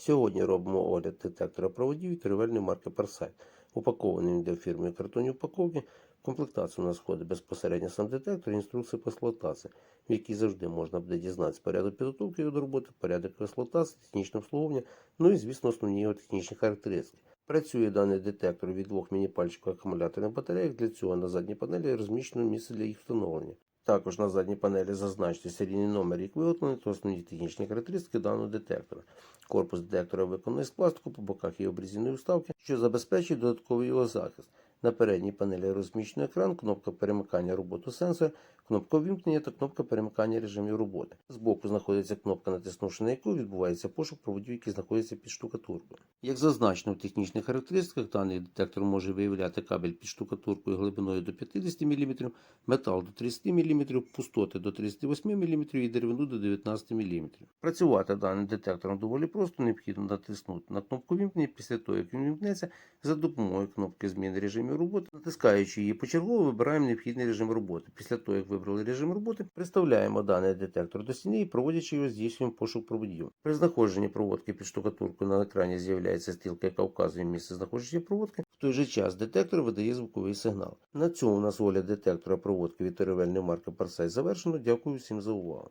Сьогодні робимо огляд детектора проводів від торговельної марки Парсай. Упакований він йде фірмою картонні упаковки. Комплектацію у нас входить безпосередньо сам детектор і інструкція по експлуатації, в якій завжди можна буде дізнатися порядок підготовки його до роботи, порядок експлуатації, технічне обслуговування, ну і, звісно, основні його технічні характеристики. Працює даний детектор від двох міні-пальчиків акумуляторних батарейок. Для цього на задній панелі розміщено місце для їх встановлення. Також на задній панелі зазначити серійний номер, як виготовлений, та основні технічні характеристики даного детектора. Корпус детектора виконаний з пластику, по боках є обрізаної вставки, що забезпечує додатковий його захист. На передній панелі розміщено екран, кнопка перемикання роботи сенсора, кнопка вімкнення та кнопка перемикання режимів роботи. Збоку знаходиться кнопка, натиснувши на яку відбувається пошук проводів, які знаходяться під штукатуркою. Як зазначено в технічних характеристиках, даний детектор може виявляти кабель під штукатуркою глибиною до 50 мм, метал до 30 мм, пустоти до 38 мм і деревину до 19 мм. Працювати даним детектором доволі просто, необхідно натиснути на кнопку вімкнення після того, як він вімкнеться, за допомогою кнопки зміни режимів роботи, натискаючи її почергово, вибираємо необхідний режим роботи. Після того, як вибрали режим роботи, приставляємо даний детектор до стіни і проводячи його здійснюємо пошук проводів. При знаходженні проводки під штукатуркою на екрані з'являється стрілка, яка вказує місце знаходження проводки. В той же час детектор видає звуковий сигнал. На цьому у нас огляд детектора проводки від торговельної марки Парсай завершено. Дякую всім за увагу.